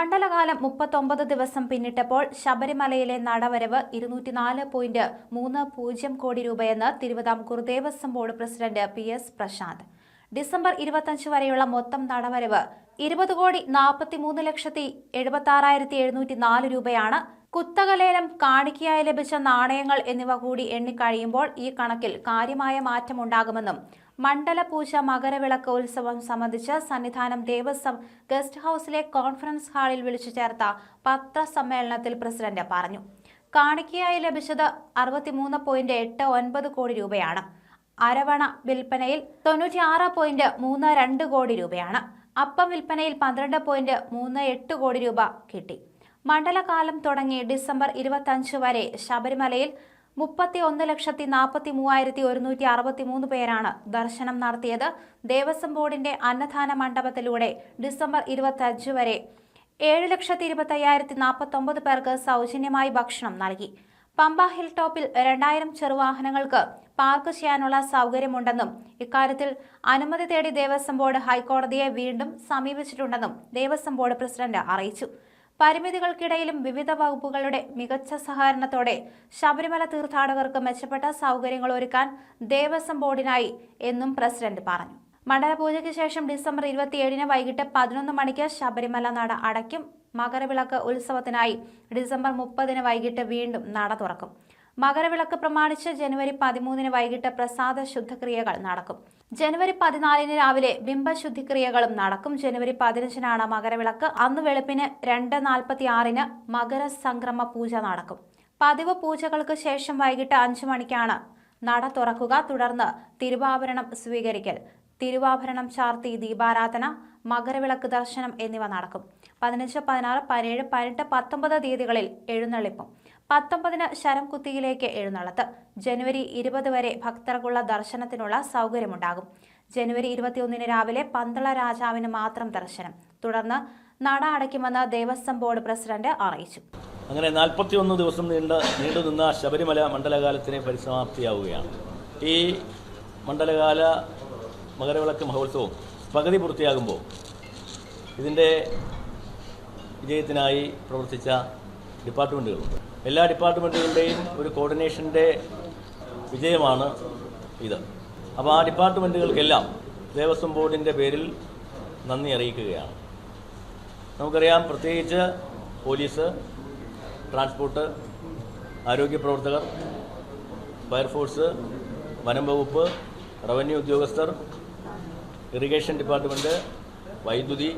മണ്ഡലകാലം മുപ്പത്തൊമ്പത് ദിവസം പിന്നിട്ടപ്പോൾ ശബരിമലയിലെ നടവരവ് ഇരുന്നൂറ്റിനാല് പോയിന്റ് മൂന്ന് പൂജ്യം കോടി രൂപയെന്ന് Travancore Devaswom board president P S Prashanth. December ഇരുപത്തഞ്ച് വരെയുള്ള മൊത്തം നടവരവ് ഇരുപത് കോടി നാൽപ്പത്തിമൂന്ന് ലക്ഷത്തി എഴുപത്തി ആറായിരത്തി എഴുന്നൂറ്റി നാല് രൂപയാണ് കുത്തകലേലം കാണിക്കയായി ലഭിച്ച നാണയങ്ങൾ എന്നിവ കൂടി എണ്ണിക്കഴിയുമ്പോൾ ഈ കണക്കിൽ കാര്യമായ മാറ്റമുണ്ടാകുമെന്നും മണ്ഡല പൂജ മകരവിളക്ക് ഉത്സവം സംബന്ധിച്ച് സന്നിധാനം ദേവസ്വം ഗസ്റ്റ് ഹൌസിലെ കോൺഫറൻസ് ഹാളിൽ വിളിച്ചു ചേർത്ത പത്രസമ്മേളനത്തിൽ പ്രസിഡന്റ് പറഞ്ഞു. കാണിക്കയായി ലഭിച്ചത് അറുപത്തിമൂന്ന് പോയിന്റ് എട്ട് ഒൻപത് കോടി രൂപയാണ്. അരവണ വിൽപ്പനയിൽ തൊണ്ണൂറ്റിയാറ് പോയിന്റ് മൂന്ന് രണ്ട് കോടി രൂപയാണ്. അപ്പം വിൽപ്പനയിൽ പന്ത്രണ്ട് പോയിന്റ് മൂന്ന് എട്ട് കോടി രൂപ കിട്ടി. മണ്ഡലകാലം തുടങ്ങി ഡിസംബർ ഇരുപത്തഞ്ച് വരെ ശബരിമലയിൽ മുപ്പത്തി ഒന്ന് ലക്ഷത്തി നാൽപ്പത്തി മൂവായിരത്തി ഒരുന്നൂറ്റി അറുപത്തി മൂന്ന് പേരാണ് ദർശനം നടത്തിയത്. ദേവസ്വം ബോർഡിന്റെ അന്നദാന മണ്ഡപത്തിലൂടെ ഡിസംബർ ഇരുപത്തഞ്ച് വരെ ഏഴ് ലക്ഷത്തി ഇരുപത്തി അയ്യായിരത്തി നാൽപ്പത്തൊമ്പത് പേർക്ക് സൗജന്യമായി ഭക്ഷണം നൽകി. പമ്പ ഹിൽ ടോപ്പിൽ രണ്ടായിരം ചെറുവാഹനങ്ങൾക്ക് പാർക്ക് ചെയ്യാനുള്ള സൗകര്യമുണ്ടെന്നും ഇക്കാര്യത്തിൽ അനുമതി തേടി ദേവസ്വം ബോർഡ് ഹൈക്കോടതിയെ വീണ്ടും സമീപിച്ചിട്ടുണ്ടെന്നും ദേവസ്വം ബോർഡ് പ്രസിഡന്റ് അറിയിച്ചു. പരിമിതികൾക്കിടയിലും വിവിധ വകുപ്പുകളുടെ മികച്ച സഹകരണത്തോടെ ശബരിമല തീർത്ഥാടകർക്ക് മെച്ചപ്പെട്ട സൗകര്യങ്ങൾ ഒരുക്കാൻ ദേവസ്വം ബോർഡിനായി എന്നും പ്രസിഡന്റ് പറഞ്ഞു. മണ്ഡലപൂജയ്ക്ക് ശേഷം ഡിസംബർ ഇരുപത്തിയേഴിന് വൈകിട്ട് പതിനൊന്ന് മണിക്ക് ശബരിമല നട അടയ്ക്കും. മകരവിളക്ക് ഉത്സവത്തിനായി ഡിസംബർ മുപ്പതിന് വൈകിട്ട് വീണ്ടും നട തുറക്കും. മകരവിളക്ക് പ്രമാണിച്ച് ജനുവരി പതിമൂന്നിന് വൈകിട്ട് പ്രസാദ ശുദ്ധക്രിയകൾ നടക്കും. ജനുവരി പതിനാലിന് രാവിലെ ബിംബശുദ്ധിക്രിയകളും നടക്കും. ജനുവരി പതിനഞ്ചിനാണ് മകരവിളക്ക്. അന്ന് വെളുപ്പിന് രണ്ട് നാൽപ്പത്തി ആറിന് മകരസംക്രമ പൂജ നടക്കും. പതിവ് പൂജകൾക്ക് ശേഷം വൈകിട്ട് അഞ്ചു മണിക്കാണ് നട തുറക്കുക. തുടർന്ന് തിരുവാഭരണം സ്വീകരിക്കൽ തിരുവാഭരണം ചാർത്തി ദീപാരാധന മകരവിളക്ക് ദർശനം എന്നിവ നടക്കും. പതിനഞ്ച് പതിനാറ് പതിനേഴ് പതിനെട്ട് പത്തൊമ്പത് തീയതികളിൽ എഴുന്നള്ളിപ്പും. പത്തൊമ്പതിന് ശരംകുത്തിയിലേക്ക് എഴുന്നള്ളത്ത്. ജനുവരി ഇരുപത് വരെ ഭക്തർക്കുള്ള ദർശനത്തിനുള്ള സൗകര്യമുണ്ടാകും. ജനുവരി ഇരുപത്തിയൊന്നിന് രാവിലെ പന്തള രാജാവിന് മാത്രം ദർശനം. തുടർന്ന് നട അടയ്ക്കുമെന്ന് ദേവസ്വം ബോർഡ് പ്രസിഡന്റ് അറിയിച്ചു. അങ്ങനെ നാൽപ്പത്തിയൊന്ന് ദിവസം നീണ്ട നീണ്ടുനിന്ന ശബരിമല മണ്ഡലകാലത്തിന് പരിസമാപ്തിയാവുകയാണ്. ഈ മണ്ഡലകാല മകരവിളക്ക് മഹോത്സവം പകുതി പൂർത്തിയാകുമ്പോൾ ഇതിന്റെ വിജയത്തിനായി പ്രവർത്തിച്ച ഡിപ്പാർട്ട്മെന്റുകളുണ്ട് എല്ലാ ഡിപ്പാർട്ട്മെന്റുകളുടെയും ഒരു കോർഡിനേഷന്റെ വിജയമാണ് ഇത്. അപ്പോൾ ആ ഡിപ്പാർട്ട്മെന്റുകൾക്കെല്ലാം ദേവസ്വം ബോർഡിന്റെ പേരിൽ നന്ദി അറിയിക്കുകയാണ്. നമുക്കറിയാം പ്രത്യേകിച്ച് പോലീസ് ട്രാൻസ്പോർട്ട് ആരോഗ്യ പ്രവർത്തകർ ഫയർഫോഴ്സ് വനം വകുപ്പ് റവന്യൂ ഉദ്യോഗസ്ഥർ ഇറിഗേഷൻ ഡിപ്പാർട്ട്മെന്റ് വൈദ്യുതി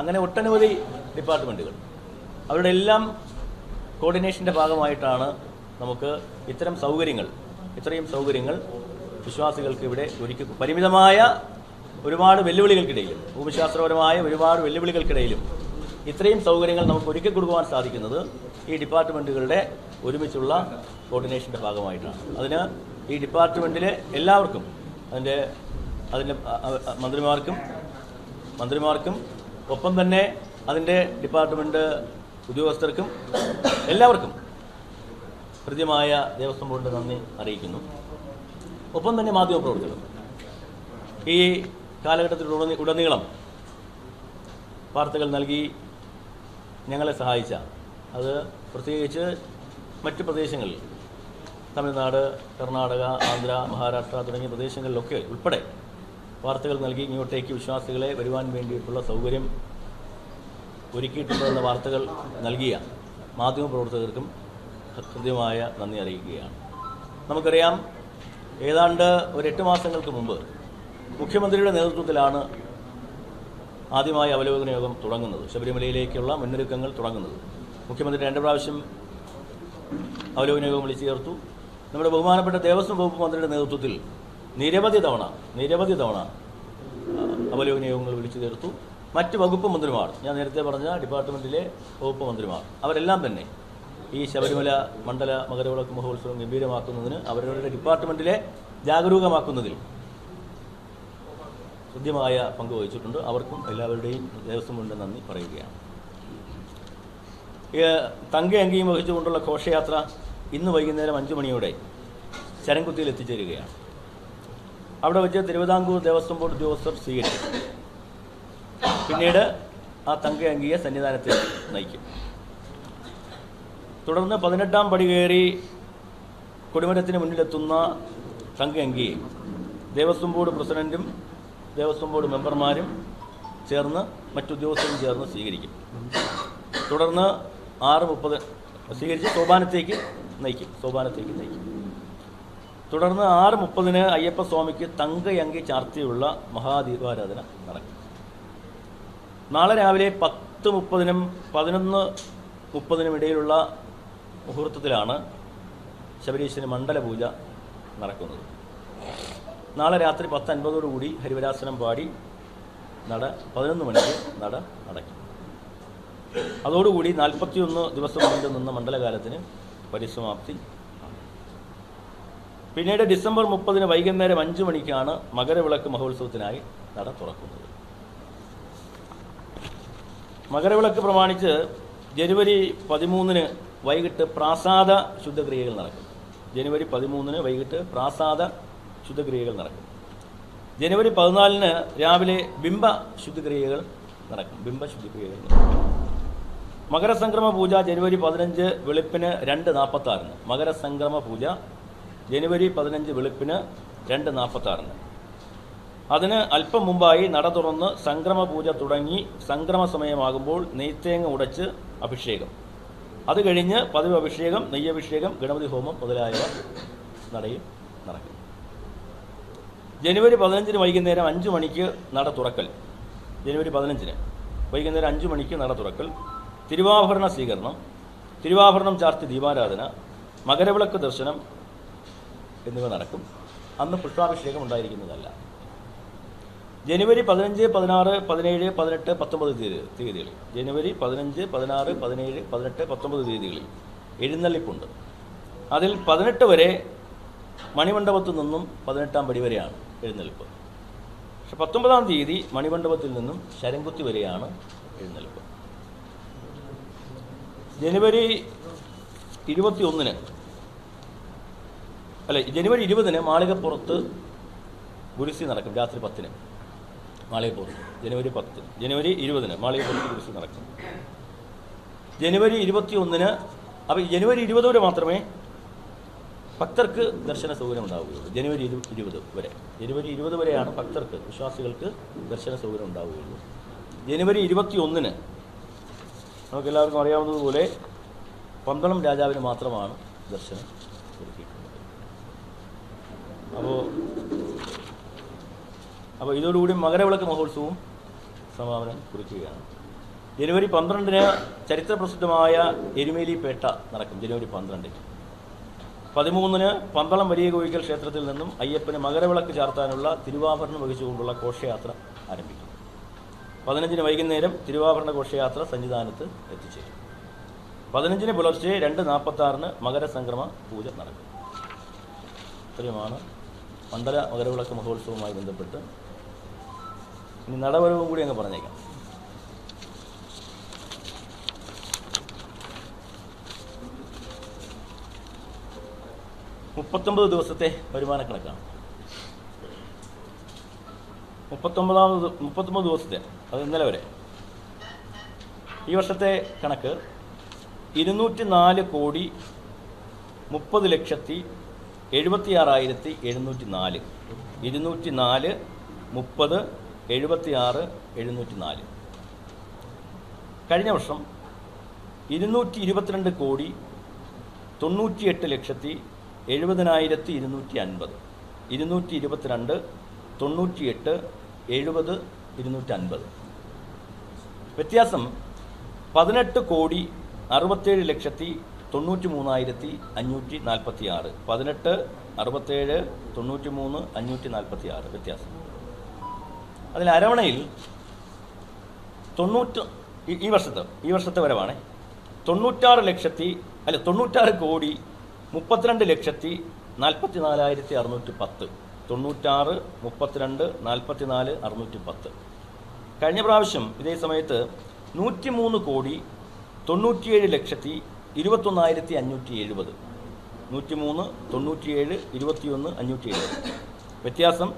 അങ്ങനെ ഒട്ടനവധി ഡിപ്പാർട്ട്മെന്റുകൾ അവരുടെ എല്ലാം കോർഡിനേഷന്റെ ഭാഗമായിട്ടാണ് നമുക്ക് ഇത്തരം സൗകര്യങ്ങൾ ഇത്രയും സൗകര്യങ്ങൾ വിശ്വാസികൾക്ക് ഇവിടെ ഒരുക്കി പരിമിതമായ ഒരുപാട് വെല്ലുവിളികൾക്കിടയിലും ഭൂമിശാസ്ത്രപരമായ ഒരുപാട് വെല്ലുവിളികൾക്കിടയിലും ഇത്രയും സൗകര്യങ്ങൾ നമുക്ക് ഒരുക്കി കൊടുക്കുവാൻ സാധിക്കുന്നത് ഈ ഡിപ്പാർട്ട്മെന്റുകളുടെ ഒരുമിച്ചുള്ള കോർഡിനേഷന്റെ ഭാഗമായിട്ടാണ്. അതിന് ഈ ഡിപ്പാർട്ട്മെന്റിലെ എല്ലാവർക്കും അതിന്റെ അതിന്റെ മന്ത്രിമാർക്കും മന്ത്രിമാർക്കും ഒപ്പം തന്നെ അതിന്റെ ഡിപ്പാർട്ട്മെന്റ് ഉദ്യോഗസ്ഥർക്കും എല്ലാവർക്കും കൃത്യമായ ദേവസ്വം ബോർഡിന്റെ നന്ദി അറിയിക്കുന്നു. ഒപ്പം തന്നെ മാധ്യമപ്രവർത്തകർ ഈ കാലഘട്ടത്തിൽ ഉടനീ- ഉടനീളം വാർത്തകൾ നൽകി ഞങ്ങളെ സഹായിച്ച അത് പ്രത്യേകിച്ച് മറ്റ് പ്രദേശങ്ങളിൽ തമിഴ്നാട് കർണാടക ആന്ധ്ര മഹാരാഷ്ട്ര തുടങ്ങിയ പ്രദേശങ്ങളിലൊക്കെ ഉൾപ്പെടെ വാർത്തകൾ നൽകി ഇങ്ങോട്ടേക്ക് വിശ്വാസികളെ വരുവാൻ വേണ്ടിയിട്ടുള്ള സൗകര്യം ഒരുക്കിയിട്ടുണ്ടെന്ന വാർത്തകൾ നൽകിയ മാധ്യമപ്രവർത്തകർക്കും കൃത്യമായ നന്ദി അറിയിക്കുകയാണ്. നമുക്കറിയാം ഏതാണ്ട് ഒരു എട്ട് മാസങ്ങൾക്ക് മുമ്പ് മുഖ്യമന്ത്രിയുടെ നേതൃത്വത്തിലാണ് ആദ്യമായി അവലോകന യോഗം തുടങ്ങുന്നത്. ശബരിമലയിലേക്കുള്ള മുന്നൊരുക്കങ്ങൾ തുടങ്ങുന്നത്. മുഖ്യമന്ത്രി രണ്ട് പ്രാവശ്യം അവലോകന യോഗം വിളിച്ചു ചേർത്തു. നമ്മുടെ ബഹുമാനപ്പെട്ട ദേവസ്വം വകുപ്പ് മന്ത്രിയുടെ നേതൃത്വത്തിൽ നിരവധി തവണ നിരവധി തവണ അവലോകന യോഗങ്ങൾ വിളിച്ചു ചേർത്തു. മറ്റ് വകുപ്പ് മന്ത്രിമാർ ഞാൻ നേരത്തെ പറഞ്ഞ ഡിപ്പാർട്ട്മെന്റിലെ വകുപ്പ് മന്ത്രിമാർ അവരെല്ലാം തന്നെ ഈ ശബരിമല മണ്ഡല മകരവിളക്ക് മഹോത്സവം ഗംഭീരമാക്കുന്നതിന് അവരവരുടെ ഡിപ്പാർട്ട്മെന്റിലെ ജാഗരൂകമാക്കുന്നതിൽ ഹൃദ്യമായ പങ്ക് വഹിച്ചിട്ടുണ്ട്. അവർക്കും എല്ലാവരുടെയും ദേവസ്വം കൊണ്ട് നന്ദി പറയുകയാണ്. തങ്ക അങ്കിയും വഹിച്ചുകൊണ്ടുള്ള ഘോഷയാത്ര ഇന്ന് വൈകുന്നേരം അഞ്ചു മണിയോടെ ശരംകുത്തിയിൽ എത്തിച്ചേരുകയാണ്. അവിടെ വെച്ച് തിരുവിതാംകൂർ ദേവസ്വം ബോർഡ് ഉദ്യോഗസ്ഥർ സ്വീകരിക്കും പിന്നീട് ആ തങ്ക അങ്കിയെ സന്നിധാനത്തിൽ നയിക്കും. തുടർന്ന് പതിനെട്ടാം പടി കയറി കൊടിമരത്തിന് മുന്നിലെത്തുന്ന തങ്ക അങ്കിയെ ദേവസ്വം ബോർഡ് പ്രസിഡന്റും ദേവസ്വം ബോർഡ് മെമ്പർമാരും ചേർന്ന് മറ്റുദ്യോഗസ്ഥരും ചേർന്ന് സ്വീകരിക്കും. തുടർന്ന് ആറ് മുപ്പത് സ്വീകരിച്ച് സോപാനത്തേക്ക് നയിക്കും. സോപാനത്തേക്ക് നയിക്കും. തുടർന്ന് ആറ് മുപ്പതിന് അയ്യപ്പസ്വാമിക്ക് തങ്കയങ്കി ചാർത്തിയുള്ള മഹാദീപാരാധന നടക്കും. നാളെ രാവിലെ പത്ത് മുപ്പതിനും പതിനൊന്ന് മുപ്പതിനും ഇടയിലുള്ള മുഹൂർത്തത്തിലാണ് ശബരീശന് മണ്ഡലപൂജ നടക്കുന്നത്. നാളെ രാത്രി പത്ത് അൻപതോടുകൂടി ഹരിവരാസനം പാടി നട പതിനൊന്ന് മണിക്ക് നട അടയ്ക്കും അതോടുകൂടി നാൽപ്പത്തിയൊന്ന് ദിവസം നീണ്ടു നിന്ന മണ്ഡലകാലത്തിന് പരിസമാപ്തി. പിന്നീട് ഡിസംബർ മുപ്പതിന് വൈകുന്നേരം അഞ്ചു മണിക്കാണ് മകരവിളക്ക് മഹോത്സവത്തിനായി നട തുറക്കുന്നത്. മകരവിളക്ക് പ്രമാണിച്ച് ജനുവരി പതിമൂന്നിന് വൈകിട്ട് പ്രാസാദ ശുദ്ധക്രിയകൾ നടക്കും. ജനുവരി പതിമൂന്നിന് വൈകിട്ട് പ്രാസാദ ശുദ്ധക്രിയകൾ നടക്കും. ജനുവരി പതിനാലിന് രാവിലെ ബിംബ ശുദ്ധക്രിയകൾ നടക്കും. ബിംബ ശുദ്ധക്രിയകൾ മകരസംക്രമ പൂജ ജനുവരി പതിനഞ്ച് വെളുപ്പിന് രണ്ട് നാൽപ്പത്താറിന് മകരസംക്രമ പൂജ ജനുവരി പതിനഞ്ച് വെളുപ്പിന് രണ്ട് നാൽപ്പത്തി ആറിന് അതിന് അല്പം മുമ്പായി നട തുറന്ന് സംക്രമ പൂജ തുടങ്ങി സംക്രമ സമയമാകുമ്പോൾ നെയ്ത്തേങ്ങ ഉടച്ച് അഭിഷേകം. അത് കഴിഞ്ഞ് പതിവ് അഭിഷേകം നെയ്യഭിഷേകം ഗണപതി ഹോമം മുതലായവ നടയും നടക്കും. ജനുവരി പതിനഞ്ചിന് വൈകുന്നേരം അഞ്ച് മണിക്ക് നട തുറക്കൽ. ജനുവരി പതിനഞ്ചിന് വൈകുന്നേരം അഞ്ച് മണിക്ക് നട തുറക്കൽ. തിരുവാഭരണ സ്വീകരണം തിരുവാഭരണം ചാർത്തി ദീപാരാധന മകരവിളക്ക് ദർശനം എന്നിവ നടക്കും. അന്ന് പുഷ്പാഭിഷേകം ഉണ്ടായിരിക്കുന്നതല്ല. ജനുവരി പതിനഞ്ച് പതിനാറ് പതിനേഴ് പതിനെട്ട് പത്തൊമ്പത് തീയതി തീയതികളിൽ ജനുവരി പതിനഞ്ച് പതിനാറ് പതിനേഴ് പതിനെട്ട് പത്തൊമ്പത് തീയതികളിൽ എഴുന്നള്ളിപ്പുണ്ട്. അതിൽ പതിനെട്ട് വരെ മണിമണ്ഡപത്തിൽ നിന്നും പതിനെട്ടാം പടി വരെയാണ് എഴുന്നള്ളിപ്പ്. പക്ഷെ പത്തൊമ്പതാം തീയതി മണിമണ്ഡപത്തിൽ നിന്നും ശരംകുത്തി വരെയാണ് എഴുന്നള്ളിപ്പ്. ജനുവരി ഇരുപത്തി ഒന്നിന് അല്ല ജനുവരി ഇരുപതിന് മാളികപ്പുറത്ത് ഗുരുസി നടക്കും രാത്രി പത്തിന്. മാളികപ്പുറത്ത്. ജനുവരി പത്ത് ജനുവരി ഇരുപതിന് മാളികപ്പുറത്ത് ഗുരുസി നടക്കും. ജനുവരി ഇരുപത്തി ഒന്നിന് അപ്പോൾ ജനുവരി ഇരുപത് വരെ മാത്രമേ ഭക്തർക്ക് ദർശന സൗകര്യം ഉണ്ടാവുകയുള്ളൂ. ജനുവരി ഇരു ഇരുപത് വരെ. ജനുവരി ഇരുപത് വരെയാണ് ഭക്തർക്ക് വിശ്വാസികൾക്ക് ദർശന സൗകര്യം ഉണ്ടാവുകയുള്ളൂ. ജനുവരി ഇരുപത്തി ഒന്നിന് നമുക്കെല്ലാവർക്കും അറിയാവുന്നതുപോലെ പന്തളം രാജാവിന് മാത്രമാണ് ദർശനം കൊടുത്തിട്ടുള്ളത് അപ്പോൾ അപ്പോൾ ഇതോടുകൂടി മകരവിളക്ക് മഹോത്സവവും സമാപനം കുറിക്കുകയാണ്. ജനുവരി പന്ത്രണ്ടിന് ചരിത്ര ചരിത്രപ്രസിദ്ധമായ എരുമേലിപ്പേട്ട നടക്കും ജനുവരി പന്ത്രണ്ടിന്. പതിമൂന്നിന് പന്തളം വലിയ കോയിക്കൽ ക്ഷേത്രത്തിൽ നിന്നും അയ്യപ്പന് മകരവിളക്ക് ചാർത്താനുള്ള തിരുവാഭരണം വഹിച്ചുകൊണ്ടുള്ള ഘോഷയാത്ര ആരംഭിക്കും. പതിനഞ്ചിന് വൈകുന്നേരം തിരുവാഭരണ ഘോഷയാത്ര സന്നിധാനത്ത് എത്തിച്ചേരും. പതിനഞ്ചിന് പുലർച്ചെ രണ്ട് നാൽപ്പത്തി ആറിന് മകരസംക്രമ പൂജ നടക്കും. ഇത്രയുമാണ് മണ്ഡല മകരവിളക്ക് മഹോത്സവവുമായി ബന്ധപ്പെട്ട് ഇനി നടവരവും കൂടി അങ്ങ് പറഞ്ഞേക്കാം. മുപ്പത്തൊമ്പത് ദിവസത്തെ വരുമാന കണക്കാണ്. മുപ്പത്തൊമ്പതാമത് മുപ്പത്തൊമ്പത് ദിവസത്തെ അത് ഇന്നലെ വരെ. ഈ വർഷത്തെ കണക്ക് ഇരുന്നൂറ്റി നാല് കോടി മുപ്പത് ലക്ഷത്തി എഴുപത്തി ആറായിരത്തി എഴുന്നൂറ്റി നാല് ഇരുന്നൂറ്റി നാല് മുപ്പത് എഴുപത്തി ആറ് എഴുന്നൂറ്റി നാല് കഴിഞ്ഞ വർഷം ഇരുന്നൂറ്റി ഇരുപത്തിരണ്ട് കോടി തൊണ്ണൂറ്റിയെട്ട് ലക്ഷത്തി എഴുപതിനായിരത്തി ഇരുന്നൂറ്റി അൻപത് ഇരുന്നൂറ്റി ഇരുപത്തിരണ്ട് തൊണ്ണൂറ്റിയെട്ട് എഴുപത് ഇരുന്നൂറ്റി അൻപത് വ്യത്യാസം പതിനെട്ട് കോടി അറുപത്തേഴ് ലക്ഷത്തി തൊണ്ണൂറ്റി മൂന്നായിരത്തി അഞ്ഞൂറ്റി നാൽപ്പത്തി ആറ് പതിനെട്ട് അറുപത്തേഴ് തൊണ്ണൂറ്റി മൂന്ന് അഞ്ഞൂറ്റി നാൽപ്പത്തി ആറ് വ്യത്യാസം. അതിൽ അരവണയിൽ തൊണ്ണൂറ്റ് ഈ- വർഷത്തെ ഈ വർഷത്തെ വരവാണ്. തൊണ്ണൂറ്റാറ് ലക്ഷത്തി അല്ല തൊണ്ണൂറ്റാറ് കോടി മുപ്പത്തിരണ്ട് ലക്ഷത്തി നാൽപ്പത്തി നാലായിരത്തി അറുന്നൂറ്റി പത്ത് തൊണ്ണൂറ്റാറ് മുപ്പത്തിരണ്ട് നാൽപ്പത്തി നാല് അറുന്നൂറ്റി പത്ത് കഴിഞ്ഞ പ്രാവശ്യം ഇതേ സമയത്ത് നൂറ്റിമൂന്ന് കോടി തൊണ്ണൂറ്റിയേഴ് ലക്ഷത്തി ഇരുപത്തൊന്നായിരത്തി അഞ്ഞൂറ്റി എഴുപത് നൂറ്റിമൂന്ന് തൊണ്ണൂറ്റിയേഴ് ഇരുപത്തിയൊന്ന് അഞ്ഞൂറ്റി എഴുപത് വ്യത്യാസം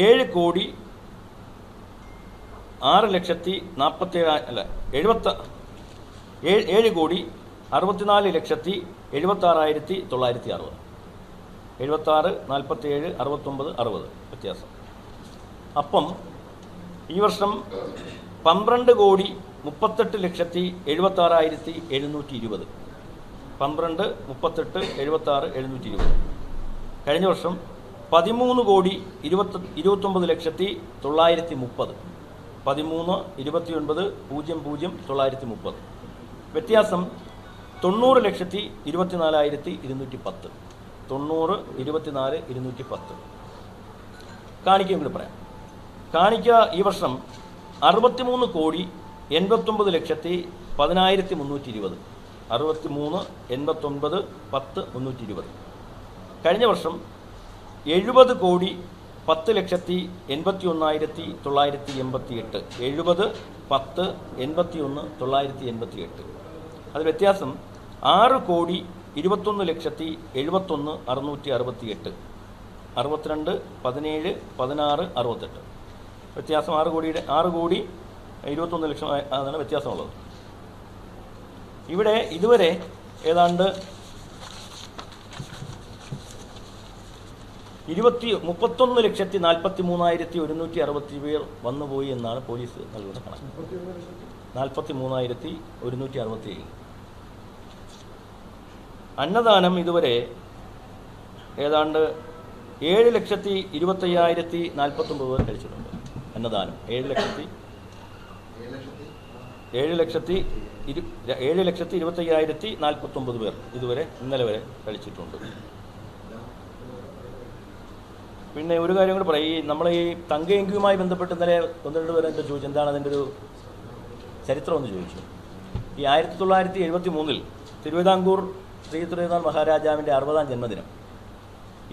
ഏഴ് കോടി ആറ് ലക്ഷത്തി നാൽപ്പത്തേഴ് അല്ല എഴുപത്ത ഏഴ് ഏഴ് കോടി അറുപത്തിനാല് ലക്ഷത്തി എഴുപത്താറായിരത്തി തൊള്ളായിരത്തി അറുപത്. എഴുപത്താറ് നാൽപ്പത്തേഴ് അറുപത്തൊമ്പത് അറുപത് വ്യത്യാസം. അപ്പം ഈ വർഷം പന്ത്രണ്ട് കോടി മുപ്പത്തെട്ട് ലക്ഷത്തി എഴുപത്താറായിരത്തി എഴുന്നൂറ്റി ഇരുപത്. പന്ത്രണ്ട് മുപ്പത്തെട്ട് എഴുപത്താറ് എഴുന്നൂറ്റി ഇരുപത്. കഴിഞ്ഞ വർഷം പതിമൂന്ന് കോടി ഇരുപത്തി ഇരുപത്തൊമ്പത് ലക്ഷത്തി തൊള്ളായിരത്തി മുപ്പത്. പതിമൂന്ന് ഇരുപത്തിയൊൻപത് പൂജ്യം പൂജ്യം തൊള്ളായിരത്തി മുപ്പത്. വ്യത്യാസം തൊണ്ണൂറ് ലക്ഷത്തി ഇരുപത്തിനാലായിരത്തി ഇരുന്നൂറ്റി പത്ത്. തൊണ്ണൂറ് ഇരുപത്തിനാല് ഇരുന്നൂറ്റി പത്ത്. കാണിക്കയും കൂടി പറയാം. കാണിക്ക ഈ വർഷം അറുപത്തിമൂന്ന് കോടി എൺപത്തൊമ്പത് ലക്ഷത്തി പതിനായിരത്തി മുന്നൂറ്റി ഇരുപത്. അറുപത്തി അറുപത്തിമൂന്ന് എൺപത്തൊൻപത് പത്ത് മുന്നൂറ്റി ഇരുപത്. കഴിഞ്ഞ വർഷം എഴുപത് കോടി പത്ത് ലക്ഷത്തി എൺപത്തി ഒന്നായിരത്തി തൊള്ളായിരത്തി എൺപത്തി എട്ട് എഴുപത് പത്ത് എൺപത്തി ഒന്ന് തൊള്ളായിരത്തി എൺപത്തി എട്ട് അത് വ്യത്യാസം ആറ് കോടി ഇരുപത്തൊന്ന് ലക്ഷത്തി എഴുപത്തൊന്ന് അറുന്നൂറ്റി അറുപത്തി എട്ട് അറുപത്തിരണ്ട് പതിനേഴ് പതിനാറ് അറുപത്തെട്ട്. വ്യത്യാസം ആറ് കോടിയുടെ ആറ് കോടി ഇരുപത്തൊന്ന് ലക്ഷം അതാണ് വ്യത്യാസമുള്ളത്. ഇവിടെ ഇതുവരെ ഏതാണ്ട് ഇരുപത്തി മുപ്പത്തൊന്ന് ലക്ഷത്തി നാൽപ്പത്തി മൂന്നായിരത്തി ഒരുന്നൂറ്റി അറുപത്തി പേർ വന്നുപോയി എന്നാണ് പോലീസ് നൽകുന്ന കണക്ക്. നാൽപ്പത്തി മൂന്നായിരത്തി ഒരുന്നൂറ്റി അറുപത്തി ഏഴ്. അന്നദാനം ഇതുവരെ ഏതാണ്ട് ഏഴ് ലക്ഷത്തി ഇരുപത്തയ്യായിരത്തി നാൽപ്പത്തൊമ്പത് പേർ കഴിച്ചിട്ടുണ്ട് അന്നദാനം ഏഴ് ലക്ഷത്തി ഏഴ് ലക്ഷത്തി ഇരു ഏഴ് ലക്ഷത്തി ഇരുപത്തയ്യായിരത്തി നാൽപ്പത്തൊമ്പത് പേർ ഇതുവരെ ഇന്നലെ വരെ കഴിച്ചിട്ടുണ്ട് പിന്നെ ഒരു കാര്യം കൂടി പറയാം. ഈ നമ്മൾ ഈ തങ്കയെങ്കുമായി ബന്ധപ്പെട്ട് ഇന്നലെ ഒന്ന് രണ്ട് പേരെ എന്താ ചോദിച്ചു. എന്താണ് അതിന്റെ ഒരു ചരിത്രം എന്ന് ചോദിച്ചു. ഈ ആയിരത്തി തൊള്ളായിരത്തി എഴുപത്തി മൂന്നിൽ തിരുവിതാംകൂർ ശ്രീ തിരുവിതാം മഹാരാജാവിന്റെ അറുപതാം ജന്മദിനം.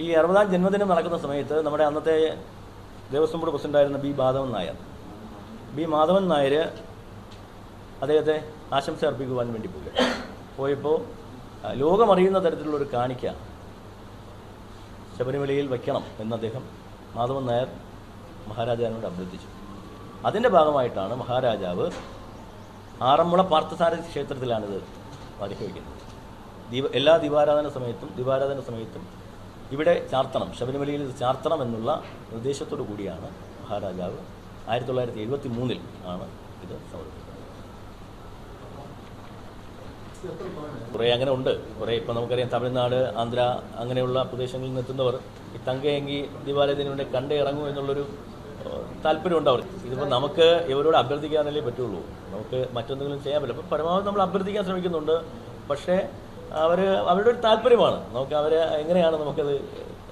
ഈ അറുപതാം ജന്മദിനം നടക്കുന്ന സമയത്ത് നമ്മുടെ അന്നത്തെ ദേവസ്വം ബോർഡ് പ്രസിഡന്റായിരുന്ന ബി മാധവൻ നായർ ബി മാധവൻ നായർ അദ്ദേഹത്തെ ആശംസ അർപ്പിക്കുവാൻ വേണ്ടി പോയി. പോയപ്പോൾ ലോകമറിയുന്ന തരത്തിലുള്ള ഒരു കാണിക്ക ശബരിമലയിൽ വയ്ക്കണം എന്ന് അദ്ദേഹം മാധവൻ നായർ മഹാരാജാവിനോട് അഭ്യർത്ഥിച്ചു. അതിന്റെ ഭാഗമായിട്ടാണ് മഹാരാജാവ് ആറന്മുള പാർത്ഥസാരഥി ക്ഷേത്രത്തിലാണിത് വഹിക്കുന്നത് ദീപ എല്ലാ ദീപാരാധന സമയത്തും ദീപാരാധന സമയത്തും ഇവിടെ ചാർത്തണം ശബരിമലയിൽ ഇത് ചാർത്തണം എന്നുള്ള നിർദ്ദേശത്തോടു കൂടിയാണ് മഹാരാജാവ് ആയിരത്തി തൊള്ളായിരത്തി എഴുപത്തി മൂന്നിൽ ആണ് ഇത് സമർപ്പിക്കുന്നത്. കുറേ അങ്ങനെ ഉണ്ട്. കുറേ ഇപ്പം നമുക്കറിയാം തമിഴ്നാട് ആന്ധ്ര അങ്ങനെയുള്ള പ്രദേശങ്ങളിൽ നിന്ന് എത്തുന്നവർ ഈ തങ്കയങ്കി ദീപാലയത്തിന് വേണ്ടി കണ്ടേ ഇറങ്ങും എന്നുള്ളൊരു താല്പര്യമുണ്ട് അവർക്ക്. ഇതിപ്പോൾ നമുക്ക് ഇവരോട് അഭ്യർത്ഥിക്കാനല്ലേ പറ്റുള്ളൂ. നമുക്ക് മറ്റെന്തെങ്കിലും ചെയ്യാൻ പറ്റില്ല. അപ്പോൾ പരമാവധി നമ്മൾ അഭ്യർത്ഥിക്കാൻ ശ്രമിക്കുന്നുണ്ട്. പക്ഷേ അവർ അവരുടെ ഒരു താല്പര്യമാണ്. നമുക്ക് അവരെ എങ്ങനെയാണ് നമുക്കത്